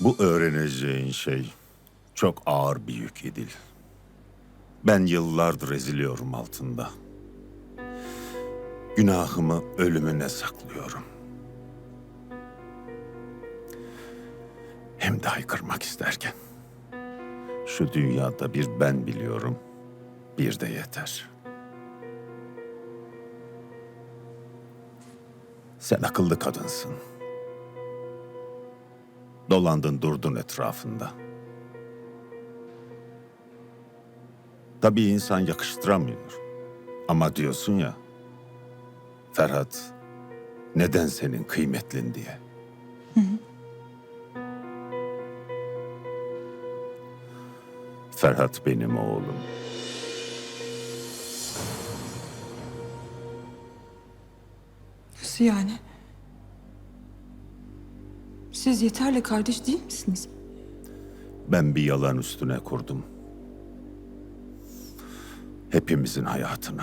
Bu öğreneceğin şey çok ağır bir yük İdil. Ben yıllardır eziliyorum altında. Günahımı ölümüne saklıyorum. Hem de haykırmak isterken. Şu dünyada bir ben biliyorum, bir de yeter. Sen akıllı kadınsın. Dolandın durdun etrafında. Tabii insan yakıştıramıyor. Ama diyorsun ya, Ferhat neden senin kıymetlin diye. Ferhat benim oğlum. Nasıl yani? Siz yeterli kardeş değil misiniz? Ben bir yalan üstüne kurdum. Hepimizin hayatını.